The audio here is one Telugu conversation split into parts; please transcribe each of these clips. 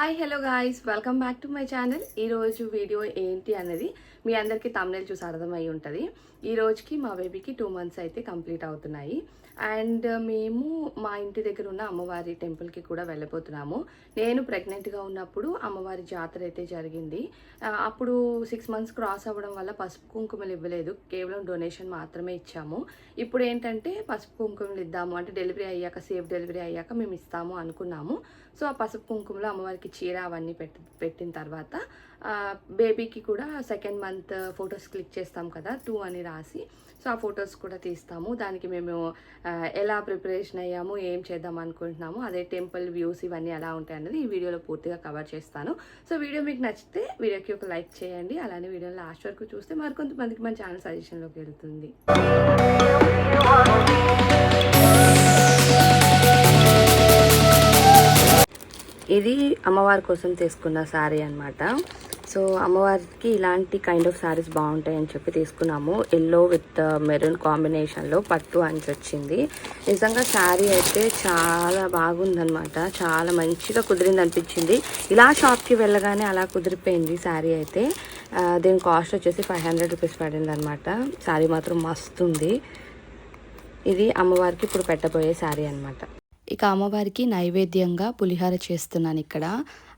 Hi hello guys welcome back to my channel ఈరోజు వీడియో ఏంటి అనేది మీ అందరికీ తమిళ చూసి అర్థమై ఉంటుంది. ఈ రోజుకి మా బేబీకి టూ మంత్స్ అయితే కంప్లీట్ అవుతున్నాయి. అండ్ మేము మా ఇంటి దగ్గర ఉన్న అమ్మవారి టెంపుల్కి కూడా వెళ్ళబోతున్నాము. నేను ప్రెగ్నెంట్గా ఉన్నప్పుడు అమ్మవారి జాతర అయితే జరిగింది. అప్పుడు సిక్స్ మంత్స్ క్రాస్ అవ్వడం వల్ల పసుపు కుంకుమలు ఇవ్వలేదు. కేవలం డొనేషన్ మాత్రమే ఇచ్చాము. ఇప్పుడు ఏంటంటే పసుపు కుంకుమలు ఇద్దాము. అంటే డెలివరీ అయ్యాక సేఫ్ డెలివరీ అయ్యాక మేము ఇస్తాము అనుకున్నాము. సో ఆ పసుపు కుంకుమలో అమ్మవారికి చీర అవన్నీ పెట్టి పెట్టిన తర్వాత బేబీకి కూడా సెకండ్ మంత్ ఫొటోస్ క్లిక్ చేస్తాం కదా టూ అని రాసి సో ఆ ఫొటోస్ కూడా తీస్తాము. దానికి మేము ఎలా ప్రిపరేషన్ అయ్యాము ఏం చేద్దాం అనుకుంటున్నాము అదే టెంపుల్ వ్యూస్ ఇవన్నీ ఎలా ఉంటాయి అన్నది ఈ వీడియోలో పూర్తిగా కవర్ చేస్తాను. సో వీడియో మీకు నచ్చితే వీడియోకి ఒక లైక్ చేయండి. అలానే వీడియో లాస్ట్ వరకు చూస్తే మరికొంతమందికి మన ఛానల్ సజెషన్లోకి వెళ్తుంది. ఇది అమ్మవారి కోసం తీసుకున్న శారీ అన్నమాట. సో అమ్మవారికి ఇలాంటి కైండ్ ఆఫ్ శారీస్ బాగుంటాయి అని చెప్పి తీసుకున్నాము. ఎల్లో విత్ మెరూన్ కాంబినేషన్లో పట్టు అని వచ్చింది నిజంగా శారీ అయితే చాలా బాగుందనమాట చాలా మంచిగా కుదిరింది అనిపించింది. ఇలా షాప్కి వెళ్ళగానే అలా కుదిరిపోయింది శారీ అయితే. Uh, దీని కాస్ట్ వచ్చేసి ఫైవ్ హండ్రెడ్ రూపీస్ పడింది అనమాట శారీ మాత్రం మస్తు ఉంది. ఇది అమ్మవారికి ఇప్పుడు పెట్టబోయే శారీ అనమాట ఇక అమ్మవారికి నైవేద్యంగా పులిహార చేస్తున్నాను ఇక్కడ.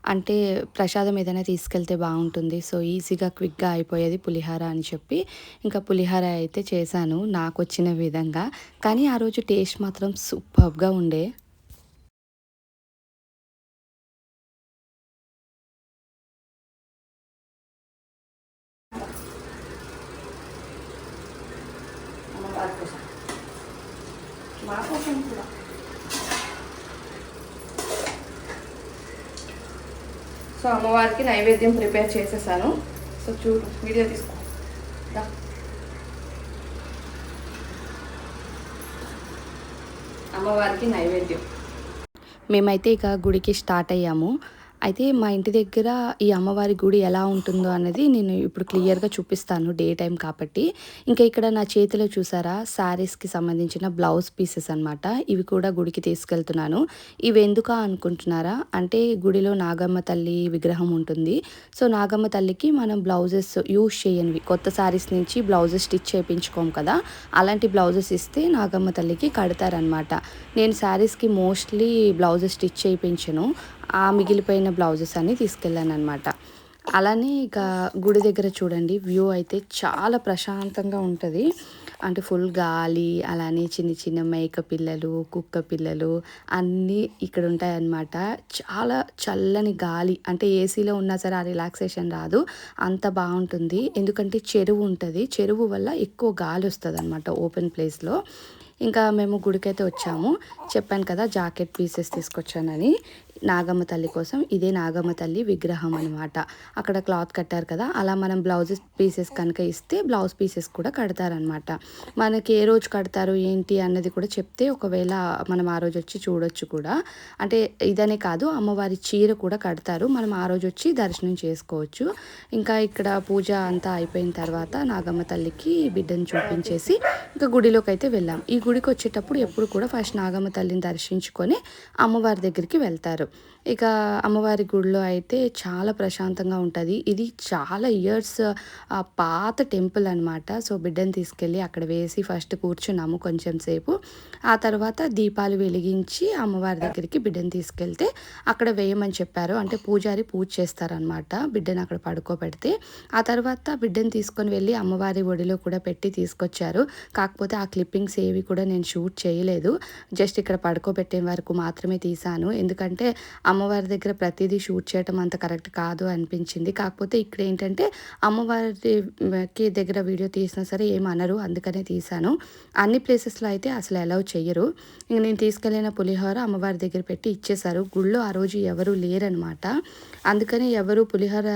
అంటే ప్రసాదం ఏదైనా తీసుకెళ్తే బాగుంటుంది. సో ఈజీగా క్విక్గా అయిపోయేది పులిహార అని చెప్పి ఇంకా పులిహార అయితే చేశాను. నాకు వచ్చిన విధంగా. కానీ ఆ రోజు టేస్ట్ మాత్రం సూపర్గా ఉండే. సో అమ్మవారికి నైవేద్యం ప్రిపేర్ చేసేసాను. సో చూడు వీడియో తీసుకో. అమ్మవారికి నైవేద్యం. మేమైతే ఇక గుడికి స్టార్ట్ అయ్యాము. అయితే మా ఇంటి దగ్గర ఈ అమ్మవారి గుడి ఎలా ఉంటుందో అనేది నేను ఇప్పుడు క్లియర్గా చూపిస్తాను డే టైం కాబట్టి. ఇంకా ఇక్కడ నా చేతిలో చూసారా? శారీస్కి సంబంధించిన బ్లౌజ్ పీసెస్ అన్నమాట. ఇవి కూడా గుడికి తీసుకెళ్తున్నాను. ఇవి ఎందుకా అనుకుంటున్నారా? అంటే గుడిలో నాగమ్మ తల్లి విగ్రహం ఉంటుంది. సో నాగమ్మ తల్లికి మనం బ్లౌజెస్ యూజ్ చేయనివి. కొత్త శారీస్ నుంచి బ్లౌజెస్ స్టిచ్ చేయించుకోం కదా? అలాంటి బ్లౌజెస్ ఇస్తే నాగమ్మ తల్లికి కడతారనమాట నేను శారీస్కి మోస్ట్లీ బ్లౌజెస్ స్టిచ్ చేయించను. ఆ మిగిలిపోయిన బ్లౌజెస్ అన్ని తీసుకెళ్ళాను అనమాట అలానే ఇక గుడి దగ్గర చూడండి వ్యూ అయితే చాలా ప్రశాంతంగా ఉంటుంది. అంటే ఫుల్ గాలి అలానే చిన్న చిన్న మేక పిల్లలు కుక్క పిల్లలు అన్నీ ఇక్కడ ఉంటాయన్నమాట. చాలా చల్లని గాలి అంటే ఏసీలో ఉన్నా సరే ఆ రిలాక్సేషన్ రాదు అంత బాగుంటుంది. ఎందుకంటే చెరువు ఉంటుంది చెరువు వల్ల ఎక్కువ గాలి వస్తుంది అనమాట ఓపెన్ ప్లేస్లో. ఇంకా మేము గుడికైతే వచ్చాము. చెప్పాను కదా జాకెట్ పీసెస్ తీసుకొచ్చానని. నాగమ్మ తల్లి కోసం ఇదే నాగమ్మ తల్లి విగ్రహం అనమాట అక్కడ క్లాత్ కట్టారు కదా అలా మనం బ్లౌజెస్ పీసెస్ కనుక ఇస్తే బ్లౌజ్ పీసెస్ కూడా కడతారనమాట మనకి ఏ రోజు కడతారు ఏంటి అన్నది కూడా చెప్తే ఒకవేళ మనం ఆ రోజు వచ్చి చూడొచ్చు కూడా. అంటే ఇదనే కాదు అమ్మవారి చీర కూడా కడతారు. మనం ఆ రోజు వచ్చి దర్శనం చేసుకోవచ్చు. ఇంకా ఇక్కడ పూజ అంతా అయిపోయిన తర్వాత నాగమ్మ తల్లికి బిడ్డను చూపించేసి ఇంకా గుడిలోకి అయితే వెళ్ళాం. ఈ గుడికి వచ్చేటప్పుడు ఎప్పుడు కూడా ఫస్ట్ నాగమ్మ తల్లిని దర్శించుకొని అమ్మవారి దగ్గరికి వెళ్తారు. ఇక అమ్మవారి గుడిలో అయితే చాలా ప్రశాంతంగా ఉంటుంది. ఇది చాలా ఇయర్స్ పాత టెంపుల్ అనమాట సో బిడ్డను తీసుకెళ్ళి అక్కడ వేసి ఫస్ట్ కూర్చున్నాము కొంచెం సేపు. ఆ తర్వాత దీపాలు వెలిగించి అమ్మవారి దగ్గరికి బిడ్డను తీసుకెళ్తే అక్కడ వేయమని చెప్పారు. అంటే పూజారి పూజ చేస్తారనమాట బిడ్డను అక్కడ పడుకోబెడితే. ఆ తర్వాత బిడ్డను తీసుకొని వెళ్ళి అమ్మవారి ఒడిలో కూడా పెట్టి తీసుకొచ్చారు. కాకపోతే ఆ క్లిప్పింగ్స్ ఏవి కూడా నేను షూట్ చేయలేదు. జస్ట్ ఇక్కడ పడుకోబెట్టే వరకు మాత్రమే తీశాను ఎందుకంటే అమ్మవారి దగ్గర ప్రతిదీ షూట్ చేయటం అంత కరెక్ట్ కాదు అనిపించింది. కాకపోతే ఇక్కడ ఏంటంటే అమ్మవారికి దగ్గర వీడియో తీసినా సరే ఏం అనరు అందుకనే తీసాను అన్ని ప్లేసెస్లో అయితే అసలు అలౌ చెయ్యరు. ఇంక నేను తీసుకెళ్ళిన పులిహోర అమ్మవారి దగ్గర పెట్టి ఇచ్చేశారు. గుళ్ళో ఆ రోజు ఎవరు లేరనమాట. అందుకని ఎవరు పులిహోర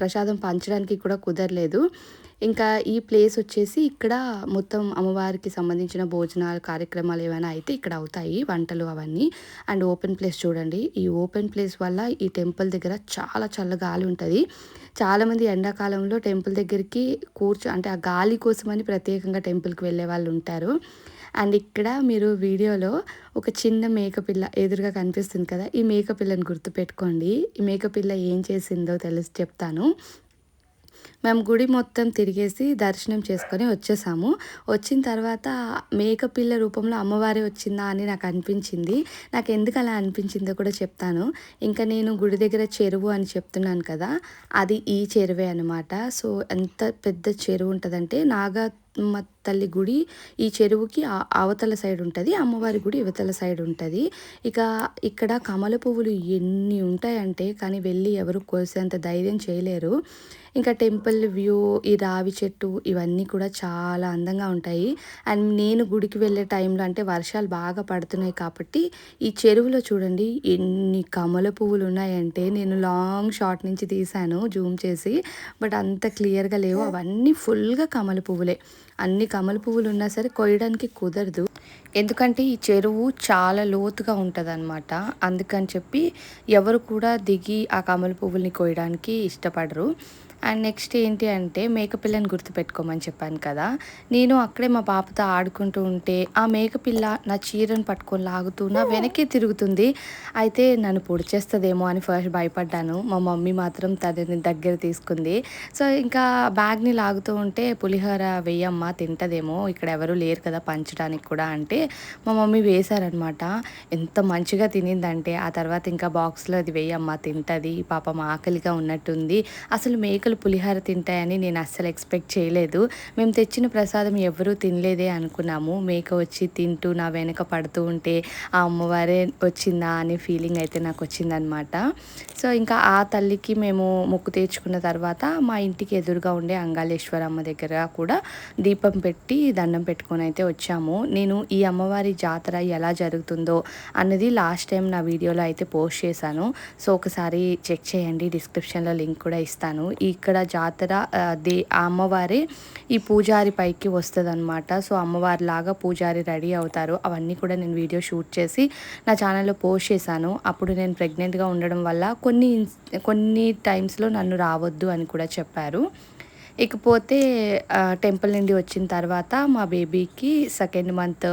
ప్రసాదం పంచడానికి కూడా కుదరలేదు. ఇంకా ఈ ప్లేస్ వచ్చేసి ఇక్కడ మొత్తం అమ్మవారికి సంబంధించిన భోజనాలు కార్యక్రమాలు ఏమైనా అయితే ఇక్కడ అవుతాయి వంటలు అవన్నీ. అండ్ ఓపెన్ ప్లేస్ చూడండి. ఈ ఓపెన్ ప్లేస్ వల్ల ఈ టెంపుల్ దగ్గర చాలా చల్ల గాలి ఉంటుంది. చాలామంది ఎండాకాలంలో టెంపుల్ దగ్గరికి కూర్చో అంటే ఆ గాలి కోసమని ప్రత్యేకంగా టెంపుల్కి వెళ్ళే వాళ్ళు ఉంటారు. అండ్ ఇక్కడ మీరు వీడియోలో ఒక చిన్న మేకపిల్ల ఎదురుగా కనిపిస్తుంది కదా ఈ మేకపిల్లని గుర్తుపెట్టుకోండి. ఈ మేకపిల్ల ఏం చేసిందో తెలిసి చెప్తాను. మేము గుడి మొత్తం తిరిగేసి దర్శనం చేసుకొని వచ్చేసాము. వచ్చిన తర్వాత మేకపిల్ల రూపంలో అమ్మవారి వచ్చిందా అని నాకు అనిపించింది. నాకు ఎందుకు అలా అనిపించిందో కూడా చెప్తాను. ఇంకా నేను గుడి దగ్గర చెరువు అని చెప్తున్నాను కదా అది ఈ చెరువే అనమాట సో ఎంత పెద్ద చెరువు ఉంటుందంటే నాగా మా తల్లి గుడి ఈ చెరువుకి అవతల సైడ్ ఉంటుంది అమ్మవారి గుడి ఇవతల సైడ్ ఉంటుంది. ఇక ఇక్కడ కమల పువ్వులు ఎన్ని ఉంటాయంటే కానీ వెళ్ళి ఎవరు కోసేంత ధైర్యం చేయలేరు. ఇంకా టెంపుల్ వ్యూ ఈ రావి చెట్టు ఇవన్నీ కూడా చాలా అందంగా ఉంటాయి. అండ్ నేను గుడికి వెళ్ళే టైంలో అంటే వర్షాలు బాగా పడుతున్నాయి కాబట్టి ఈ చెరువులో చూడండి ఎన్ని కమల పువ్వులు ఉన్నాయంటే నేను లాంగ్ షార్ట్ నుంచి తీశాను జూమ్ చేసి బట్ అంత క్లియర్గా లేవు. అవన్నీ ఫుల్గా కమల పువ్వులే. అన్ని కమల పువ్వులు ఉన్నా సరే కొయ్యడానికి కుదరదు. ఎందుకంటే ఈ చెరువు చాలా లోతుగా ఉంటుంది అనమాట అందుకని చెప్పి ఎవరు కూడా దిగి ఆ కమల పువ్వుల్ని కొయ్యడానికి ఇష్టపడరు. అండ్ నెక్స్ట్ ఏంటి అంటే మేకపిల్లని గుర్తుపెట్టుకోమని చెప్పాను కదా. నేను అక్కడే మా పాపతో ఆడుకుంటూ ఉంటే ఆ మేకపిల్ల నా చీరను పట్టుకొని లాగుతూ నా వెనక్కి తిరుగుతుంది. అయితే నన్ను పొడిచేస్తుందేమో అని ఫస్ట్ భయపడ్డాను. మా మమ్మీ మాత్రం తనని దగ్గర తీసుకుంది. సో ఇంకా బ్యాగ్ని లాగుతూ ఉంటే పులిహోర వెయ్యమ్మ తింటదేమో ఇక్కడ ఎవరు లేరు కదా పంచడానికి కూడా అంటే మా మమ్మీ వేశారనమాట ఎంత మంచిగా తినిందంటే ఆ తర్వాత ఇంకా బాక్స్లో అది వెయ్యమ్మ తింటుంది పాపం ఆకలిగా ఉన్నట్టుంది. అసలు మేక మేకలు పులిహార తింటాయని నేను అస్సలు ఎక్స్పెక్ట్ చేయలేదు. మేము తెచ్చిన ప్రసాదం ఎవరూ తినలేదే అనుకున్నాము. మేక వచ్చి తింటూ నా వెనక పడుతూ ఉంటే ఆ అమ్మవారే వచ్చిందా అనే ఫీలింగ్ అయితే నాకు వచ్చిందనమాట సో ఇంకా ఆ తల్లికి మేము మొక్కు తెచ్చుకున్న తర్వాత మా ఇంటికి ఎదురుగా ఉండే అంగాళేశ్వరమ్మ దగ్గర కూడా దీపం పెట్టి దండం పెట్టుకొని అయితే వచ్చాము. నేను ఈ అమ్మవారి జాతర ఎలా జరుగుతుందో అన్నది లాస్ట్ టైం నా వీడియోలో అయితే పోస్ట్ చేశాను. సో ఒకసారి చెక్ చేయండి. డిస్క్రిప్షన్లో లింక్ కూడా ఇస్తాను. ఈ ఇక్కడ జాతర దే అమ్మవారే ఈ పూజారి పైకి వస్తుంది అనమాట సో అమ్మవారి లాగా పూజారి రెడీ అవుతారు. అవన్నీ కూడా నేను వీడియో షూట్ చేసి నా ఛానల్లో పోస్ట్ చేశాను. అప్పుడు నేను ప్రెగ్నెంట్గా ఉండడం వల్ల కొన్ని కొన్ని టైమ్స్లో నన్ను రావద్దు అని కూడా చెప్పారు. ఇకపోతే టెంపుల్ నుండి వచ్చిన తర్వాత మా బేబీకి సెకండ్ మంత్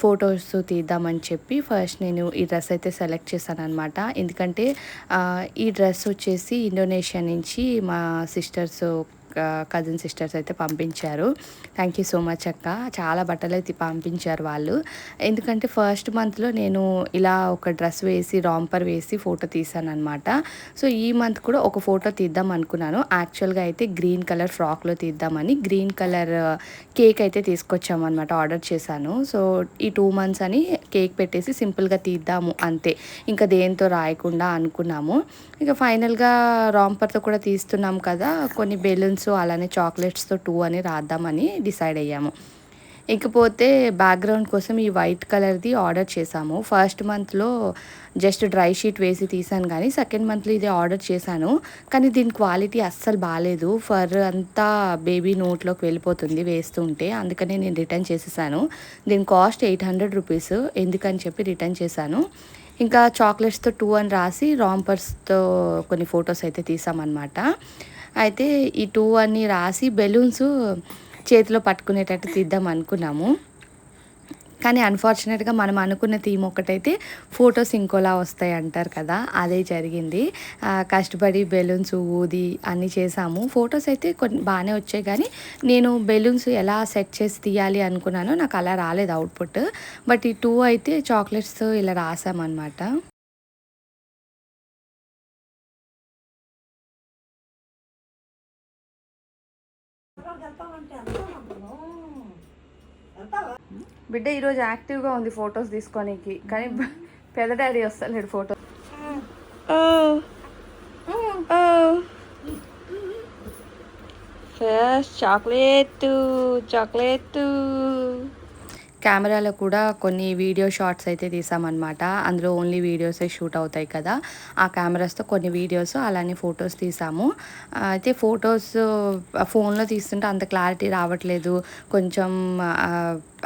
ఫొటోస్ తీద్దామని చెప్పి ఫస్ట్ నేను ఈ డ్రెస్ అయితే సెలెక్ట్ చేశాను అనమాట ఎందుకంటే ఈ డ్రెస్ వచ్చేసి ఇండోనేషియా నుంచి మా సిస్టర్స్ కజిన్ సిస్టర్స్ అయితే పంపించారు. థ్యాంక్ యూ సో మచ్ అక్క. చాలా బట్టలు అయితే పంపించారు వాళ్ళు. ఎందుకంటే ఫస్ట్ మంత్లో నేను ఇలా ఒక డ్రెస్ వేసి రాంపర్ వేసి ఫోటో తీసాను అనమాట సో ఈ మంత్ కూడా ఒక ఫోటో తీద్దాం అనుకున్నాను. యాక్చువల్గా అయితే గ్రీన్ కలర్ ఫ్రాక్లో తీద్దామని గ్రీన్ కలర్ కేక్ అయితే తీసుకొచ్చామన్నమాట ఆర్డర్ చేశాను. సో ఈ టూ మంత్స్ అని కేక్ పెట్టేసి సింపుల్గా తీద్దాము అంతే. ఇంకా దేంతో రాయకుండా అనుకున్నాము. ఇక ఫైనల్గా రాంపర్తో కూడా తీస్తున్నాం కదా. కొన్ని బెలూన్స్ అలానే చాక్లెట్స్తో టూ అని రాద్దామని డిసైడ్ అయ్యాము. ఇకపోతే బ్యాక్గ్రౌండ్ కోసం ఈ వైట్ కలర్ది ఆర్డర్ చేశాము. ఫస్ట్ మంత్లో జస్ట్ డ్రై షీట్ వేసి తీసాను కానీ సెకండ్ మంత్లో ఇది ఆర్డర్ చేశాను. కానీ దీని క్వాలిటీ అస్సలు బాగాలేదు ఫర్ అంతా బేబీ నోట్లోకి వెళ్ళిపోతుంది వేస్తుంటే. అందుకనే నేను రిటర్న్ చేసేసాను. దీని కాస్ట్ ఎయిట్ హండ్రెడ్ రూపీస్. ఎందుకని చెప్పి రిటర్న్ చేశాను. ఇంకా చాక్లెట్స్తో టూ అని రాసి రాంపర్స్తో కొన్ని ఫొటోస్ అయితే తీసామన్నమాట. అయితే ఈ టూ అన్నీ రాసి బెలూన్స్ చేతిలో పట్టుకునేటట్టు తీద్దాం అనుకున్నాము. కానీ అన్ఫార్చునేట్గా మనం అనుకున్న థీమ్ ఒకటైతే ఫొటోస్ ఇంకోలా వస్తాయి అంటారు కదా అదే జరిగింది. కష్టపడి బెలూన్స్ ఊది అన్నీ చేసాము. ఫొటోస్ అయితే కొన్ని బాగానే వచ్చాయి కానీ నేను బెలూన్స్ ఎలా సెట్ చేసి తీయాలి అనుకున్నానో నాకు అలా రాలేదు అవుట్పుట్ బట్ ఈ టూ అయితే చాక్లెట్స్ ఇలా రాసామన్నమాట. బిడ్డ ఈరోజు యాక్టివ్గా ఉంది ఫొటోస్ తీసుకోనికి. కానీ పెద్ద డాడీ వస్తలేడు ఫోటో. ఫస్ట్ చాక్లెట్ చాక్లెట్ కెమెరాలో కూడా కొన్ని వీడియో షార్ట్స్ అయితే తీసామన్నమాట. అందులో ఓన్లీ వీడియోసే షూట్ అవుతాయి కదా. ఆ కెమెరాస్తో కొన్ని వీడియోస్ అలానే ఫొటోస్ తీసాము. అయితే ఫొటోస్ ఫోన్లో తీస్తుంటే అంత క్లారిటీ రావట్లేదు. కొంచెం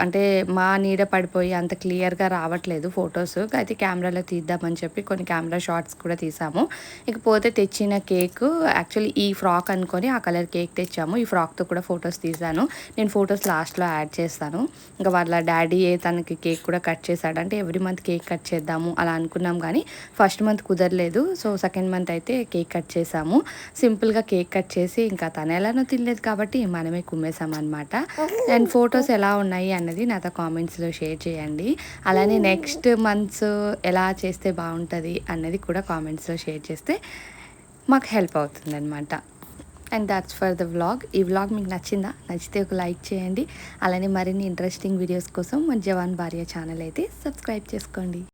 అంటే మా నీడ పడిపోయి అంత క్లియర్గా రావట్లేదు ఫొటోస్. అయితే కెమెరాలో తీద్దామని చెప్పి కొన్ని కెమెరా షార్ట్స్ కూడా తీసాము. ఇకపోతే తెచ్చిన కేక్ యాక్చువల్లీ ఈ ఫ్రాక్ అనుకొని ఆ కలర్ కేక్ తెచ్చాము. ఈ ఫ్రాక్తో కూడా ఫొటోస్ తీసాను. నేను ఫొటోస్ లాస్ట్లో యాడ్ చేస్తాను. ఇంకా వాళ్ళ డాడీ తనకి కేక్ కూడా కట్ చేశాడు. అంటే ఎవ్రీ మంత్ కేక్ కట్ చేద్దాము అలా అనుకున్నాం కానీ ఫస్ట్ మంత్ కుదరలేదు. సో సెకండ్ మంత్ అయితే కేక్ కట్ చేసాము. సింపుల్గా కేక్ కట్ చేసి ఇంకా తను ఎలానో తినలేదు కాబట్టి మనమే కుమ్మేసాం అనమాట అండ్ ఫొటోస్ ఎలా ఉన్నాయి అన్నది నాతో కామెంట్స్లో షేర్ చేయండి. అలానే నెక్స్ట్ మంత్స్ ఎలా చేస్తే బాగుంటుంది అన్నది కూడా కామెంట్స్లో షేర్ చేస్తే మాకు హెల్ప్ అవుతుంది అనమాట and that's for the vlog. ఈ వ్లాగ్ మీకు నచ్చిందా? నచ్చితే ఒక లైక్ చేయండి. అలానే మరిన్ని ఇంట్రెస్టింగ్ వీడియోస్ కోసం మన జవాన్ భార్య ఛానల్ అయితే సబ్స్క్రైబ్ చేసుకోండి.